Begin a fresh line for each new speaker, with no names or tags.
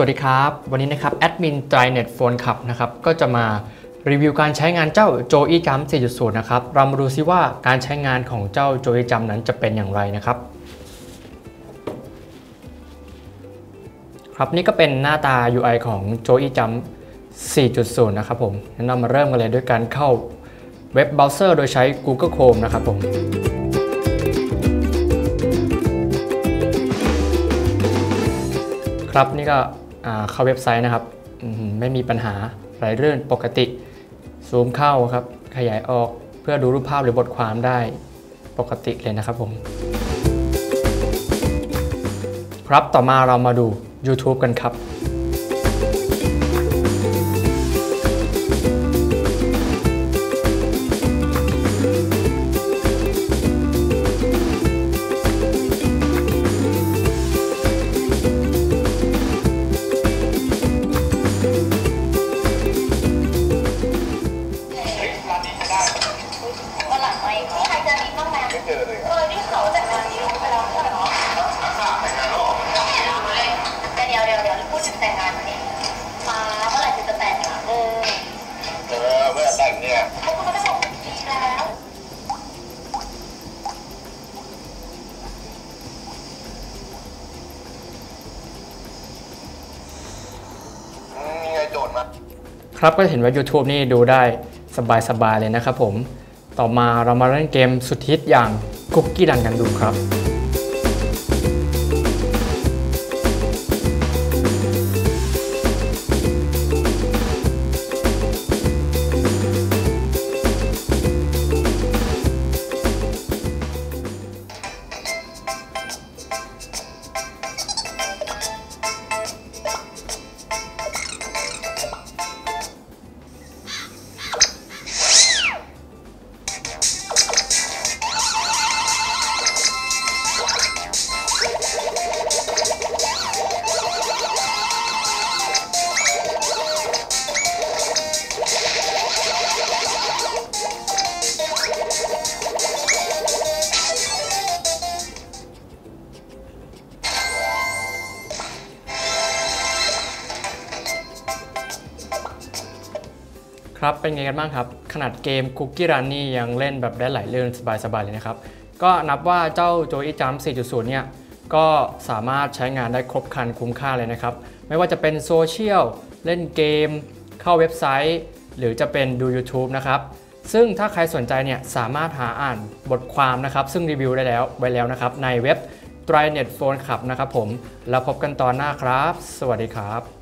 วัสดีครับ วันนี้นะครับแอดมิน d r y n e t Phone Club นะครับก็จะมารีวิวการใช้งานเจ้า Joey Jump 4.0 นะครับ เรามาดูซิว่าการใช้งานของเจ้า Joey Jump นั้นจะเป็นอย่างไรนะครับ ครับนี่ก็เป็นหน้าตา UI ของ Joey Jump 4.0 นะครับผมงั้นเรามาเริ่มกันเลยด้วยการเข้าเว็บเบราว์เซอร์โดยใช้ Google Chrome นะครับผมครับนี่ก็ เข้าเว็บไซต์นะครับไม่มีปัญหาไหลเรื่อนปกติ ซูมเข้าครับ ขยายออกเพื่อดูรูปภาพหรือบทความได้ปกติเลยนะครับผมครับต่อมาเรามาดู YouTube กันครับ
โจทย์มา
ครับก็เห็นว่า YouTube นี่ดูได้สบายๆเลยนะครับผม ต่อมาเรามาเล่นเกมสุดฮิตอย่างคุกกี้ดันกันดูครับ ครับเป็นไงกันบ้างครับ ขนาดเกม Cookie Run นี่ยังเล่นแบบได้ไหลเลื่อนสบายๆเลยนะครับ ก็นับว่าเจ้า Joey Jump 4.0 เนี่ย ก็สามารถใช้งานได้ครบครันคุ้มค่าเลยนะครับ ไม่ว่าจะเป็นโซเชียล เล่นเกม เข้าเว็บไซต์ หรือจะเป็นดู YouTube นะครับ ซึ่งถ้าใครสนใจเนี่ยสามารถหาอ่านบทความนะครับ ซึ่งรีวิวได้แล้วไว้แล้วนะครับในเว็บ d r y n e t Phone Club นะครับผม แล้วพบกันตอนหน้าครับ สวัสดีครับ